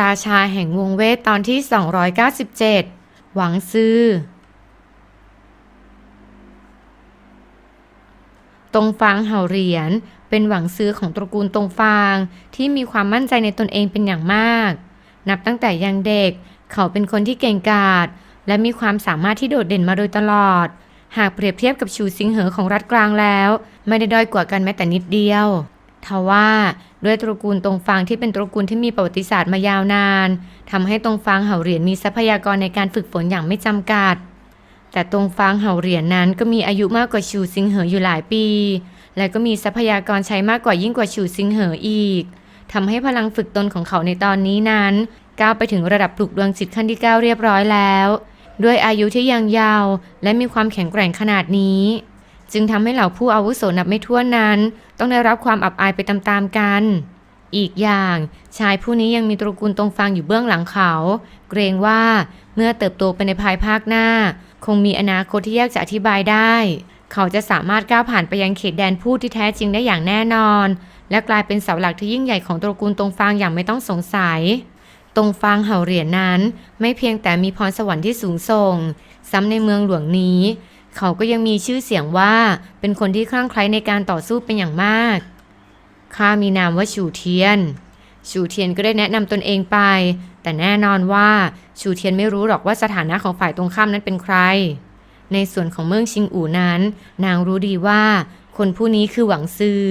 ราชาแห่งวงเวทตอนที่ 297 หวังซื้อตรงฟางเห่าเหรียญเป็นหวังซื้อของตระกูลตรงฟางที่มีความมั่นใจในตนเองเป็นอย่างมาก นับตั้งแต่ยังเด็กเขาเป็นคนที่เก่งกาจและมีความสามารถที่โดดเด่นมาโดยตลอด หากเปรียบเทียบกับชูซิงเหอของรัฐกลางแล้ว ไม่ได้ด้อยกว่ากันแม้แต่นิดเดียว ทว่าด้วยตระกูลตรงฟางที่เป็นตระกูลที่มีประวัติศาสตร์มายาวนานทำให้ตรงฟางเห่าเหรียญมีทรัพยากรในการฝึกฝนอย่างไม่จำกัด แต่ตรงฟางเห่าเหรียญนั้นก็มีอายุมากกว่าชูซิงเหออยู่หลายปี และก็มีทรัพยากรใช้มากกว่ายิ่งกว่าชูซิงเหออีกทำให้พลังฝึกตนของเขาในตอนนี้นั้น ก้าวไปถึงระดับปลุกดวงจิตขั้นที่ 9 เรียบร้อยแล้ว ด้วยอายุที่ยังยาว และมีความแข็งแกร่งขนาดนี้ จึงทำให้เหล่าผู้อาวุโสนับไม่ถ้วนนั้น ต้องได้รับความอับอายไปตามๆกัน อีกอย่างชายผู้นี้ยังมีตระกูลตรงฟังอยู่เบื้องหลังเขา เกรงว่าเมื่อเติบโตไปในภายภาคหน้า คงมีอนาคตที่ยากจะอธิบายได้ เขาจะสามารถก้าวผ่านไปยังเขตแดนผู้ที่แท้จริงได้อย่างแน่นอน และกลายเป็นเสาหลักที่ยิ่งใหญ่ของตระกูลตรงฟางอย่างไม่ต้องสงสัยตรงฟางเห่าเหรียญนั้น ไม่เพียงแต่มีพรสวรรค์ที่สูงส่ง ซ้ำในเมืองหลวงนี้ เขาก็ยังมีชื่อเสียงว่าเป็นคนที่คลั่งไคล้ในการต่อสู้เป็นอย่างมากข้ามีนามว่าชูเทียน ชูเทียนก็ได้แนะนำตนเองไป แต่แน่นอนว่าชูเทียนไม่รู้หรอกว่าสถานะของฝ่ายตรงข้ามนั้นเป็นใคร ในส่วนของเมืองชิงอู่นั้น นางรู้ดีว่า คนผู้นี้คือหวังซือ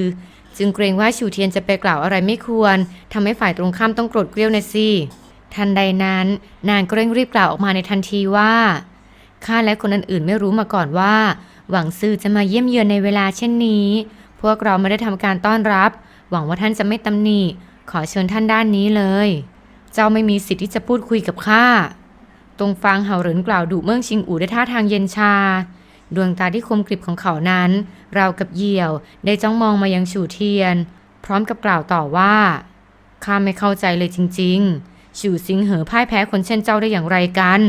จึงเกรงว่าชูเทียนจะไปกล่าวอะไรไม่ควรทำให้ฝ่ายตรงข้ามต้องโกรธเกรี้ยวนะสิทันใดนั้น นางก็เร่งรีบกล่าวออกมาในทันทีว่า ข้าและคนอื่นๆไม่รู้มาก่อนว่า หวังซือจะมาเยี่ยมเยือนในเวลาเช่นนี้ พวกเราไม่ได้ทำการต้อนรับ หวังว่าท่านจะไม่ตำหนิ ขอเชิญท่านด้านนี้เลย เจ้าไม่มีสิทธิ์ที่จะพูดคุยกับข้า ตรงฟางเห่าเหรินกล่าวดุเมืองชิงอู่ด้วยท่าทางเย็นชา ดวงตาที่คมกริบของเขานั้น เรากับเหยี่ยวได้จ้องมองมายังฉู่เทียน พร้อมกับกล่าวต่อว่าข้าไม่เข้าใจเลยจริง ๆ ฉู่ซิงเหอพ่ายแพ้คนเช่นเจ้าได้อย่างไรกัน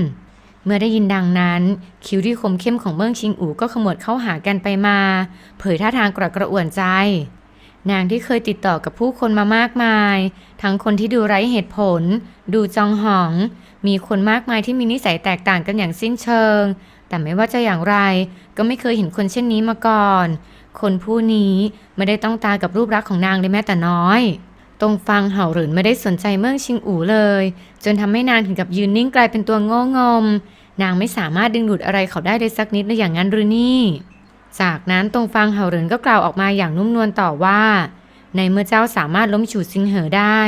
เมื่อได้ยินดังนั้น คิ้วที่คมเข้มของเมืองชิงอู่ก็ขมวดเข้าหากันไปมา เผยท่าทางกระกระอ่วนใจ นางที่เคยติดต่อกับผู้คนมามากมาย ทั้งคนที่ดูไร้เหตุผล ดูจองหอง มีคนมากมายที่มีนิสัยแตกต่างกันอย่างสิ้นเชิง แต่ไม่ว่าจะอย่างไร ก็ไม่เคยเห็นคนเช่นนี้มาก่อน คนผู้นี้ไม่ได้ต้องตากับรูปรักษณ์ของนางเลยแม้แต่น้อยตรงฟังเห่าหรินไม่ได้สนใจเมืองชิงอู่เลย จนทำให้นางถึงกับยืนนิ่งกลายเป็นตัวโง่งม นางไม่สามารถดึงดูดอะไรเขาได้เลยสักนิดเลยอย่างนั้นหรือนี่ จากนั้นตรงฟังเห่าเหรินก็กล่าวออกมาอย่างนุ่มนวลต่อว่า ในเมื่อเจ้าสามารถล้มฉูดซิงเหอได้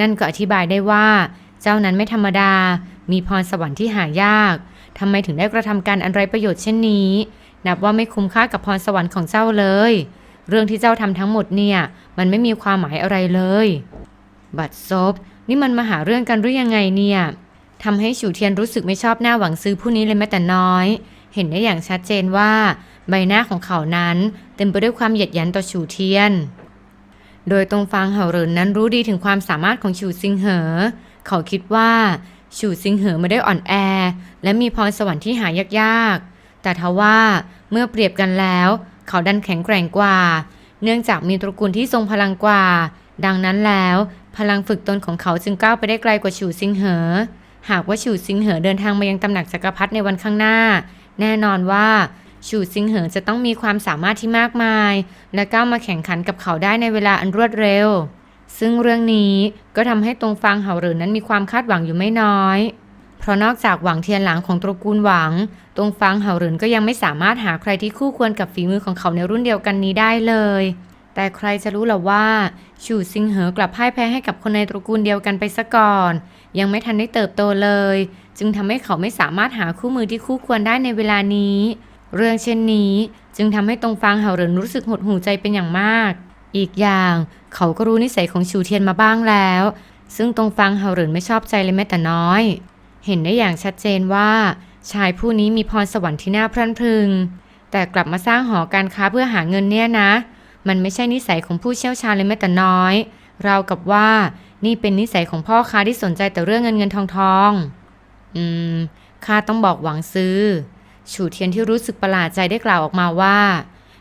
นั่นก็อธิบายได้ว่า เจ้านั้นไม่ธรรมดา มีพรสวรรค์ที่หายากทำไมถึงได้กระทำการอันไรประโยชน์เช่นนี้ นับว่าไม่คุ้มค่ากับพรสวรรค์ของเจ้าเลย เรื่องที่เจ้าทำทั้งหมดเนี่ย มันไม่มีความหมายอะไรเลย บัดซบนี่มันมาหาเรื่องกันหรือยังไงเนี่ย ทำให้ฉูเทียนรู้สึกไม่ชอบหน้าหวังซื้อผู้นี้เลยแม้แต่น้อย เห็นได้อย่างชัดเจนว่า ใบหน้าของเขานั้นเต็มไปด้วยความเหยียดหยันต่อฉูเทียน โดยตรงฟางเห่าเหรินนั้นรู้ดีถึงความสามารถของฉูซิงเหอ เขาคิดว่าฉูซิงเหอไม่ได้อ่อนแอ และมีพรสวรรค์ที่หายากๆ แต่ทว่าเมื่อเปรียบกันแล้ว เขาดันแข็งแกร่งกว่า เนื่องจากมีตระกูลที่ทรงพลังกว่า ดังนั้นแล้ว พลังฝึกตนของเขาจึงก้าวไปได้ไกลกว่าฉูซิงเหอ หากว่าฉูซิงเหอเดินทางมายังตำหนักจักรพรรดิในวันข้างหน้า แน่นอนว่าฉูซิงเหอจะต้องมีความสามารถที่มากมาย และก้าวมาแข่งขันกับเขาได้ในเวลาอันรวดเร็ว ซึ่งเรื่องนี้ก็ทำให้ตรงฟางเหาเหรินนั้นมีความคาดหวังอยู่ไม่น้อย เพราะนอกจากหวังเทียนหลังของตระกูลหวัง ตรงฟางเหาเหรินก็ยังไม่สามารถหาใครที่คู่ควรกับฝีมือของเขาในรุ่นเดียวกันนี้ได้เลย แต่ใครจะรู้ล่ะว่าฉูซิงเหอกลับพ่ายแพ้ให้กับคนในตระกูลเดียวกันไปซะก่อน ยังไม่ทันได้เติบโตเลย จึงทำให้เขาไม่สามารถหาคู่มือที่คู่ควรได้ในเวลานี้ เรื่องเช่นนี้จึงทำให้ตรงฟางเห่าเหรินรู้สึกหดหู่ใจเป็นอย่างมาก อีกอย่างเขาก็รู้นิสัยของชูเทียนมาบ้างแล้ว ซึ่งตรงฟางเห่าเหรินไม่ชอบใจเลยแม้แต่น้อย เห็นได้อย่างชัดเจนว่า ชายผู้นี้มีพรสวรรค์ที่น่าพรั่นพรึง แต่กลับมาสร้างหอการค้าเพื่อหาเงินเนี่ยนะ มันไม่ใช่นิสัยของผู้เชี่ยวชาญเลยแม้แต่น้อยราวกับว่า นี่เป็นนิสัยของพ่อค้าที่สนใจแต่เรื่องเงินเงินทองทอง อืมข้าต้องบอกหวังซื้อ ฉูเทียนที่รู้สึกประหลาดใจได้กล่าวออกมาว่า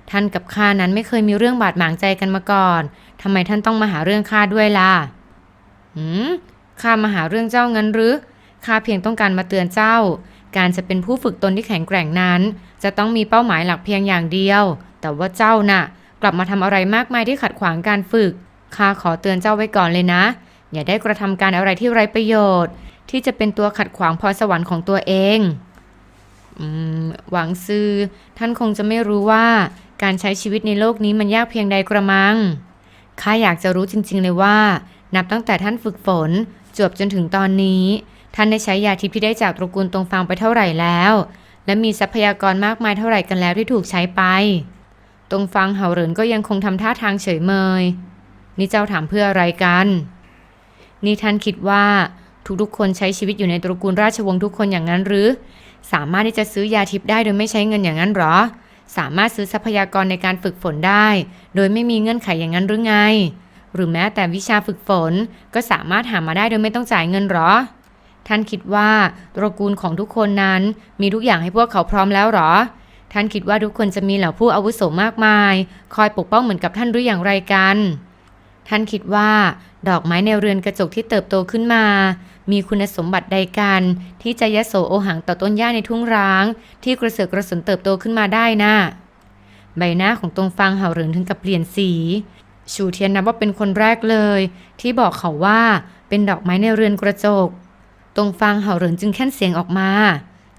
ท่านกับข้านั้นไม่เคยมีเรื่องบาดหมางใจกันมาก่อนทำไมท่านต้องมาหาเรื่องข้าด้วยล่ะ หืมข้ามาหาเรื่องเจ้างั้นหรือ ข้าเพียงต้องการมาเตือนเจ้า การจะเป็นผู้ฝึกตนที่แข็งแกร่งนั้น จะต้องมีเป้าหมายหลักเพียงอย่างเดียว แต่ว่าเจ้าน่ะ กลับมาทำอะไรมากมายที่ขัดขวางการฝึก ข้าขอเตือนเจ้าไว้ก่อนเลยนะ อย่าได้กระทำการอะไรที่ไร้ประโยชน์ ที่จะเป็นตัวขัดขวางพรสวรรค์ของตัวเองอหวังซือท่านคงจะไม่รู้ว่าการใช้ชีวิตในโลกนี้มันยากเพียงใดกระมัง ข้าอยากจะรู้จริง ๆ เลยว่า นับตั้งแต่ท่านฝึกฝน จวบจนถึงตอนนี้ ท่านได้ใช้ยาทิพย์ที่ได้จากตระกูลตรงฟางไปเท่าไหร่แล้ว และมีทรัพยากรมากมายเท่าไหร่กันแล้วที่ถูกใช้ไป ตรงฟางเห่าเหรินก็ยังคงทำท่าทางเฉยเมย นี่เจ้าถามเพื่ออะไรกัน นี่ท่านคิดว่าทุกๆ คนใช้ชีวิตอยู่ในตระกูลราชวงศ์ทุกคนอย่างนั้นหรือ สามารถที่จะซื้อยาทิพย์ได้โดยไม่ใช้เงินอย่างนั้นหรอ สามารถซื้อทรัพยากรในการฝึกฝนได้ โดยไม่มีเงื่อนไขอย่างนั้นหรือไง หรือแม้แต่วิชาฝึกฝนก็สามารถหามาได้โดยไม่ต้องจ่ายเงินหรอ ท่านคิดว่าตระกูลของทุกคนนั้นมีทุกอย่างให้พวกเขาพร้อมแล้วหรอ ท่านคิดว่าทุกคนจะมีเหล่าผู้อาวุโสมากมาย คอยปกป้องเหมือนกับท่านหรืออย่างไรกัน ท่านคิดว่า ดอกไม้ในเรือนกระจกที่เติบโตขึ้นมา มีคุณสมบัติใดกัน ที่จะยโสโอหังต่อต้นหญ้าในทุ่งร้าง ที่กระเสือกกระสนเติบโตขึ้นมาได้นะ่ะใบหน้าของตรงฟางเห่าเหรินถึงกับเปลี่ยนสี ชูเทียนนับว่าเป็นคนแรกเลย ที่บอกเขาว่าเป็นดอกไม้ในเรือนกระจก ตรงฟางเห่าเหรินจึงแค่นเสียงออกมา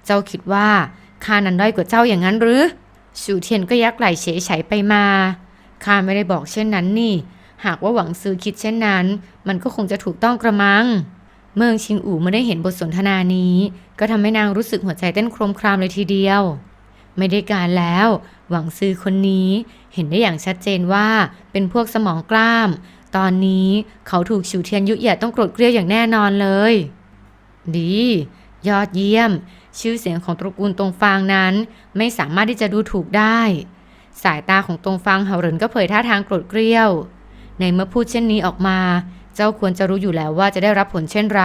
เจ้าคิดว่าข้านั้นด้อยกว่าเจ้าอย่างนั้นหรือ ชูเทียนก็ยักไหล่เฉยไฉไปมาข้าไม่ได้บอกเช่นนั้นนี่ หากว่าหวังซื้อคิดเช่นนั้น มันก็คงจะถูกต้องกระมัง เมืองชิงอู่เมื่อได้เห็นบทสนทนานี้ ก็ทำให้นางรู้สึกหัวใจเต้นโครมครามเลยทีเดียว ไม่ได้การแล้ว หวังซื้อคนนี้เห็นได้อย่างชัดเจนว่าเป็นพวกสมองกล้าม ตอนนี้เขาถูกฉิวเทียนยุแย่ต้องโกรธเกรี้ยวอย่างแน่นอนเลย ดี ยอดเยี่ยม ชื่อเสียงของตระกูลตรงฟางนั้น ไม่สามารถที่จะดูถูกได้ สายตาของตรงฟางเห่าเหรินก็เผยท่าทางโกรธเกรี้ยว ในเมื่อพูดเช่นนี้ออกมา เจ้าควรจะรู้อยู่แล้วว่าจะได้รับผลเช่นไร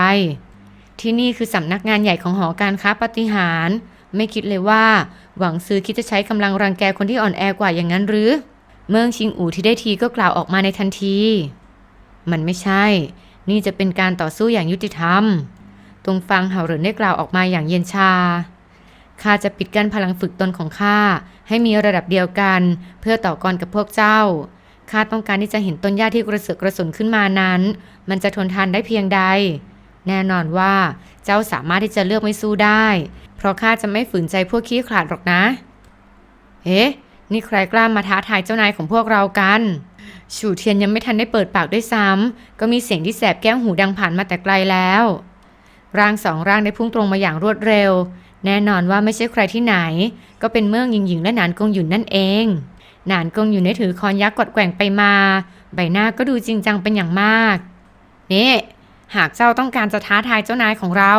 ที่นี่คือสำนักงานใหญ่ของหอการค้าปฏิหาร ไม่คิดเลยว่า หวังซื้อคิดจะใช้กำลังรังแกคนที่อ่อนแอกว่าอย่างนั้นหรือ เมืองชิงอู่ที่ได้ทีก็กล่าวออกมาในทันที มันไม่ใช่ นี่จะเป็นการต่อสู้อย่างยุติธรรม ตรงฟังเห่าเหรินได้กล่าวออกมาอย่างเย็นชาข้าจะปิดกั้นพลังฝึกตนของข้าให้มีระดับเดียวกัน เพื่อต่อกรกับพวกเจ้า ข้าต้องการที่จะเห็นต้นหญ้าที่กระเสือกกระสนขึ้นมานั้น มันจะทนทานได้เพียงใด แน่นอนว่าเจ้าสามารถที่จะเลือกไม่สู้ได้ เพราะข้าจะไม่ฝืนใจพวกขี้ขลาดหรอกนะ เอ๊ะ นี่ใครกล้ามาท้าทายเจ้านายของพวกเรากันฉูเทียนยังไม่ทันได้เปิดปากด้วยซ้ำก็มีเสียงที่แสบแก้วหูดังผ่านมาแต่ไกลแล้ว ร่างสองร่างได้พุ่งตรงมาอย่างรวดเร็ว แน่นอนว่าไม่ใช่ใครที่ไหน ก็เป็นเมืองหญิงหญิงและหนานกงหยุนนั่นเอง นานกงหยุนได้ถือคอนยักษ์กดแกว่งไปมา ใบหน้าก็ดูจริงจังเป็นอย่างมาก นี่หากเจ้าต้องการจะท้าทายเจ้านายของเรา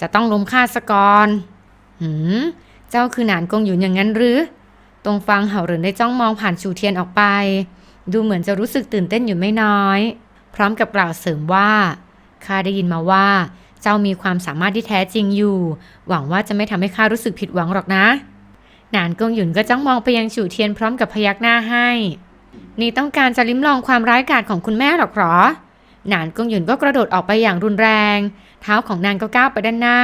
จะต้องล้มฆ่าสกอนหืม เจ้าคือหนานกงหยุนอย่างนั้นหรือ ตรงฟังเห่าเหรินได้จ้องมองผ่านชูเทียนออกไป ดูเหมือนจะรู้สึกตื่นเต้นอยู่ไม่น้อย พร้อมกับกล่าวเสริมว่า ข้าได้ยินมาว่า เจ้ามีความสามารถที่แท้จริงอยู่ หวังว่าจะไม่ทำให้ข้ารู้สึกผิดหวังหรอกนะ นานกงหยุนก็จ้องมองไปยังฉู่เทียนพร้อมกับพยักหน้าให้ นี่ต้องการจะลิ้มลองความร้ายกาจของคุณแม่หรอกหรอหนานกงหยุนก็กระโดดออกไปอย่างรุนแรง เท้าของนางก็ก้าวไปด้านหน้า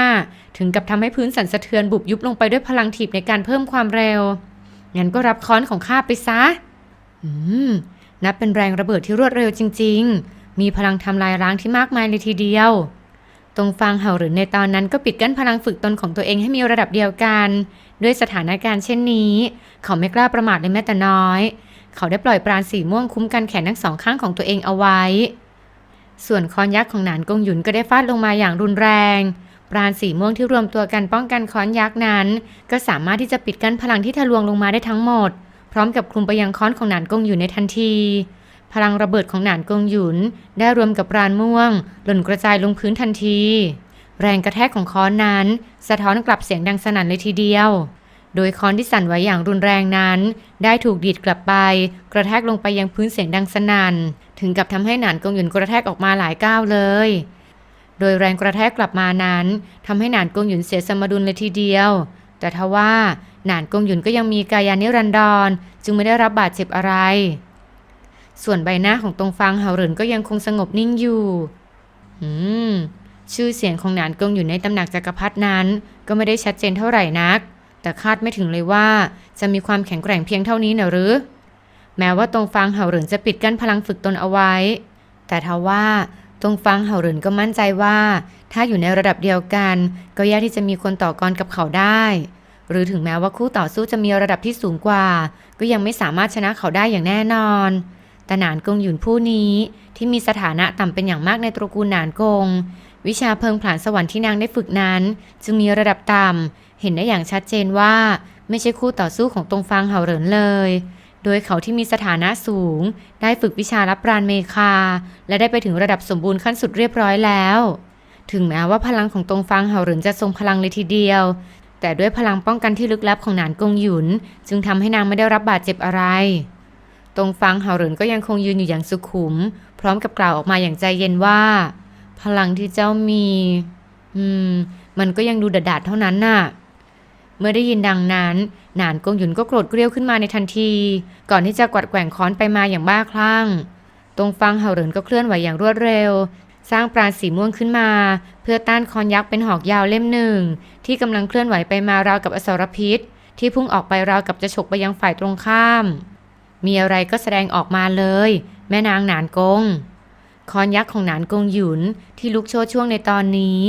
ถึงกับทำให้พื้นสั่นสะเทือนบุบยุบลงไปด้วยพลังถีบในการเพิ่มความเร็ว งั้นก็รับค้อนของข้าไปซะ อืม นับเป็นแรงระเบิดที่รวดเร็วจริง ๆ มีพลังทำลายล้างที่มากมายเลยทีเดียวตรงฟางเห่าหรือในตอนนั้นก็ปิดกั้นพลังฝึกตนของตัวเองให้มีระดับเดียวกัน ด้วยสถานการณ์เช่นนี้ เขาไม่กล้าประมาทเลยแม้แต่น้อย เขาได้ปล่อยปราณสีม่วงคุ้มกันแขนทั้งสองข้างของตัวเองเอาไว้ ส่วนคอนยักษ์ของหนานกงหยุนก็ได้ฟาดลงมาอย่างรุนแรง ปราณสีม่วงที่รวมตัวกันป้องกันค้อนยักษ์นั้น ก็สามารถที่จะปิดกั้นพลังที่ทะลวงลงมาได้ทั้งหมด พร้อมกับคลุมไปยังค้อนของหนานกงหยุนในทันทีพลังระเบิดของหนานกงหยุน ได้รวมกับปราณม่วง หล่นกระจายลงพื้นทันที แรงกระแทกของค้อนนั้น สะท้อนกลับเสียงดังสนั่นเลยทีเดียว โดยค้อนที่สั่นไหวอย่างรุนแรงนั้น ได้ถูกดีดกลับไป กระแทกลงไปยังพื้นเสียงดังสนั่น ถึงกับทำให้หนานกงหยุนกระแทกออกมาหลายก้าวเลย โดยแรงกระแทกกลับมานั้นทำให้หนานกงหยุนเสียสมดุลเลยทีเดียว แต่ทว่าหนานกงหยุนก็ยังมีกายานิรันดร จึงไม่ได้รับบาดเจ็บอะไร ส่วนใบหน้าของตรงฟางเห่าเหรินก็ยังคงสงบนิ่งอยู่ อืม ชื่อเสียงของหนานกงอยู่ในตำหนักจักรพรรดินั้น ก็ไม่ได้ชัดเจนเท่าไหร่นัก แต่คาดไม่ถึงเลยว่าจะมีความแข็งแกร่งเพียงเท่านี้นะหรือ แม้ว่าตรงฟางเห่าเหรินจะปิดกั้นพลังฝึกตนเอาไว้ แต่ทว่าตรงฟางเห่าเหรินก็มั่นใจว่า ถ้าอยู่ในระดับเดียวกัน ก็ยากที่จะมีคนต่อกรกับเขาได้ หรือถึงแม้ว่าคู่ต่อสู้จะมีระดับที่สูงกว่า ก็ยังไม่สามารถชนะเขาได้อย่างแน่นอนแต่หนานกงหยุนผู้นี้ที่มีสถานะต่ำเป็นอย่างมากในตระกูลหนานกง วิชาเพิงผลานสวรรค์ที่นางได้ฝึกนั้น จึงมีระดับต่ำเห็นได้อย่างชัดเจนว่าไม่ใช่คู่ต่อสู้ของตรงฟางเห่าเหรินเลย โดยเขาที่มีสถานะสูง ได้ฝึกวิชารับปราณเมคา และได้ไปถึงระดับสมบูรณ์ขั้นสุดเรียบร้อยแล้ว ถึงแม้ว่าพลังของตรงฟางเห่าเหรินจะทรงพลังเลยทีเดียว แต่ด้วยพลังป้องกันที่ลึกลับของหนานกงหยุน จึงทำให้นางไม่ได้รับบาดเจ็บอะไร ตรงฟางเห่าเหรินก็ยังคงยืนอยู่อย่างสุขุม พร้อมกับกล่าวออกมาอย่างใจเย็นว่า พลังที่เจ้ามี อืม มันก็ยังดูดาดๆเท่านั้นน่ะ เมื่อได้ยินดังนั้น หนานกงหยุนก็โกรธเกรี้ยวขึ้นมาในทันที ก่อนที่จะกวัดแกว่งค้อนไปมาอย่างบ้าคลั่ง ตรงฟังเห่าเหรินก็เคลื่อนไหวอย่างรวดเร็ว สร้างปราณสีม่วงขึ้นมา เพื่อต้านคอนยักษ์เป็นหอกยาวเล่มหนึ่ง ที่กำลังเคลื่อนไหวไปมาราวกับอสรพิษ ที่พุ่งออกไปราวกับจะฉกไปยังฝ่ายตรงข้าม มีอะไรก็แสดงออกมาเลย แม่นางหนานกง คอนยักษ์ของหนานกงหยุนที่ลุกโชนช่วงในตอนนี้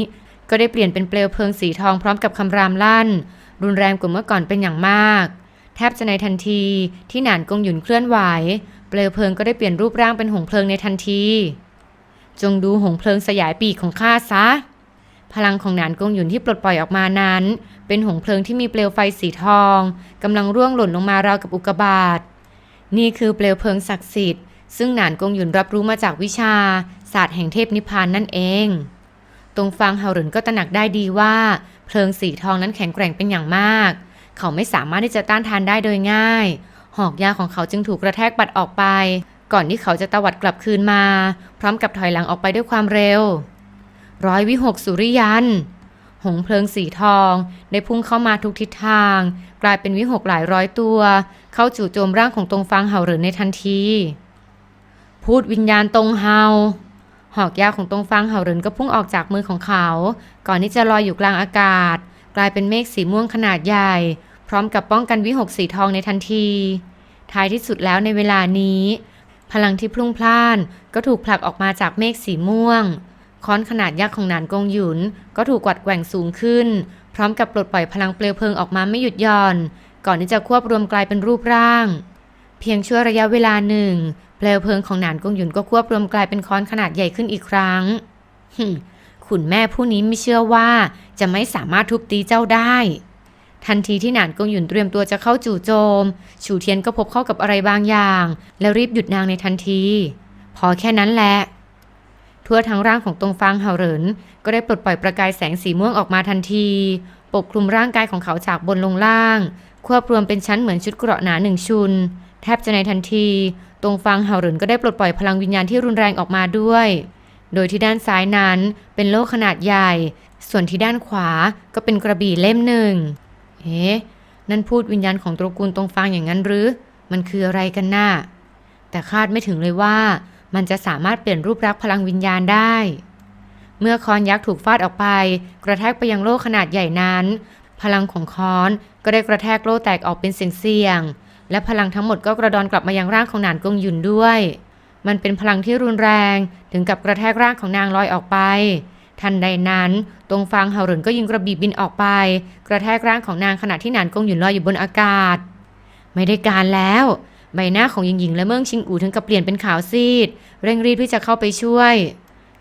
ก็ได้เปลี่ยนเป็นเปลวเพลิงสีทองพร้อมกับคำรามลั่น รุนแรงกว่าเมื่อก่อนเป็นอย่างมาก แทบจะในทันทีที่หนานกงหยุนเคลื่อนไหว เปลวเพลิงก็ได้เปลี่ยนรูปร่างเป็นหงเพลิงในทันที จงดูหงเพลิงสยายปีกของข้าซะพลังของหนานกงหยุนที่ปลดปล่อยออกมานั้น เป็นหงเพลิงที่มีเปลวไฟสีทองกำลังร่วงหล่นลงมาราวกับอุกกาบาตนี่คือเปลวเพลิงศักดิ์สิทธิ์ ซึ่งหนานกงหยุนรับรู้มาจากวิชา ศาสตร์แห่งเทพนิพพานนั่นเอง ตรงฟังเฮาเหรินก็ตระหนักได้ดีว่า เพลิงสีทองนั้นแข็งแกร่งเป็นอย่างมาก เขาไม่สามารถที่จะต้านทานได้โดยง่าย หอกยาของเขาจึงถูกกระแทกปัดออกไป ก่อนที่เขาจะตวัดกลับคืนมา พร้อมกับถอยหลังออกไปด้วยความเร็ว ร้อยวิหกสุริยันหงเพลิงสีทอง ได้พุ่งเข้ามาทุกทิศทาง กลายเป็นวิหกหลายร้อยตัว เข้าจู่โจมร่างของตรงฟางเห่าเหรินในทันที พูดวิญญาณตรงเฮา หอกยาวของตรงฟางเห่าเรินก็พุ่งออกจากมือของเขา ก่อนที่จะลอยอยู่กลางอากาศ กลายเป็นเมฆสีม่วงขนาดใหญ่ พร้อมกับป้องกันวิหกสีทองในทันที ท้ายที่สุดแล้วในเวลานี้ พลังที่พลุ่งพล่านก็ถูกผลักออกมาจากเมฆสีม่วง ค้อนขนาดยักษ์ของหนานกงหยุนก็ถูกกวัดแกว่งสูงขึ้น พร้อมกับปลดปล่อยพลังเปลวเพลิงออกมาไม่หยุดหย่อน ก่อนที่จะควบรวมกลายเป็นรูปร่าง เพียงชั่วระยะเวลาหนึ่ง เปลวเพลิงของหนานกงหยุนก็ควบรวมกลายเป็นค้อนขนาดใหญ่ขึ้นอีกครั้งหึขุนแม่ผู้นี้ไม่เชื่อว่าจะไม่สามารถทุบตีเจ้าได้ ทันทีที่หนานกงหยุนเตรียมตัวจะเข้าจู่โจม ฉูเทียนก็พบเข้ากับอะไรบางอย่าง แล้วรีบหยุดนางในทันที พอแค่นั้นแหละทั่วทั้งร่างของตรงฟางเห่าเหรินก็ได้ปลดปล่อยประกายแสงสีม่วงออกมาทันที ปกคลุมร่างกายของเขาจากบนลงล่าง ควบรวมเป็นชั้นเหมือนชุดเกราะหนาหนึ่งชุน แทบจะในทันที ตรงฟางเห่าเหรินก็ได้ปลดปล่อยพลังวิญญาณที่รุนแรงออกมาด้วย โดยที่ด้านซ้ายนั้นเป็นโล่ขนาดใหญ่ ส่วนที่ด้านขวาก็เป็นกระบี่เล่มหนึ่ง เอ๊ะ นั่นพูดวิญญาณของตระกูลตรงฟางอย่างนั้นหรือ มันคืออะไรกันน่ะ แต่คาดไม่ถึงเลยว่า มันจะสามารถเปลี่ยนรูปลักษ์พลังวิญญาณได้ เมื่อคอนยักษ์ถูกฟาดออกไป กระแทกไปยังโล่ขนาดใหญ่นั้น พลังของคอนก็ได้กระแทกโล่แตกออกเป็นเสียงๆ และพลังทั้งหมดก็กระดอนกลับมายังร่างของหนานกงหยุนด้วย มันเป็นพลังที่รุนแรงถึงกับกระแทกร่างของนางลอยออกไป ทันใดนั้น ตรงฟางเห่าหรินก็ยิงกระบี่บินออกไป กระแทกร่างของนางขณะที่หนานกงหยุนลอยอยู่บนอากาศ ไม่ได้การแล้ว ใบหน้าของหญิงหญิงและเมืองชิงอูถึงกับเปลี่ยนเป็นขาวซีด เร่งรีบที่จะเข้าไปช่วย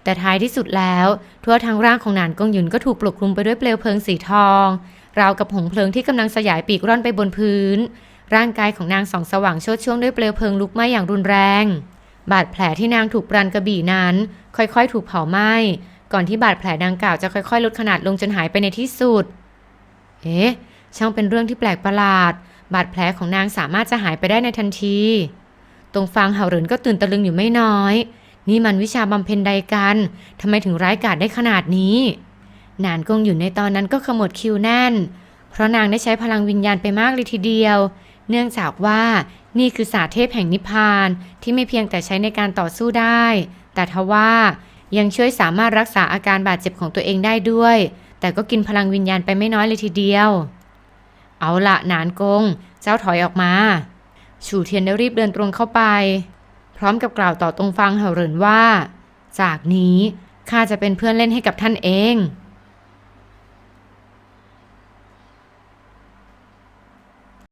แต่ท้ายที่สุดแล้ว ทั่วทั้งร่างของหนานกงหยุนก็ถูกปลุกคลุมไปด้วยเปลวเพลิงสีทองราวกับหงเพลิงที่กำลังสยายปีกร่อนไปบนพื้น ร่างกายของนางสองสว่างโชดช่วงด้วยเปลวเพลิงลุกไหม้อย่างรุนแรง บาดแผลที่นางถูกปรันกระบี่นั้น ค่อยๆ ถูกเผาไหม้ก่อนที่บาดแผลดังกล่าวจะค่อยๆ ลดขนาดลงจนหายไปในที่สุด เอ๊ะ ช่างเป็นเรื่องที่แปลกประหลาด บาดแผลของนางสามารถจะหายไปได้ในทันที ตรงฟางเห่าเหรินก็ตื่นตะลึงอยู่ไม่น้อย นี่มันวิชาบำเพ็ญใดกัน ทำไมถึงร้ายกาจได้ขนาดนี้ นานกงอยู่ในตอนนั้นก็ขมวดคิ้วแน่น เพราะนางได้ใช้พลังวิญญาณไปมากเลยทีเดียว เนื่องจากว่านี่คือศาสตร์เทพแห่งนิพพานที่ไม่เพียงแต่ใช้ในการต่อสู้ได้ แต่ทว่ายังช่วยสามารถรักษาอาการบาดเจ็บของตัวเองได้ด้วย แต่ก็กินพลังวิญญาณไปไม่น้อยเลยทีเดียว เอาละหนานกง เจ้าถอยออกมา ฉูเทียนได้รีบเดินตรงเข้าไป พร้อมกับกล่าวต่อตรงฟังเห่าเรินว่า จากนี้ข้าจะเป็นเพื่อนเล่นให้กับท่านเอง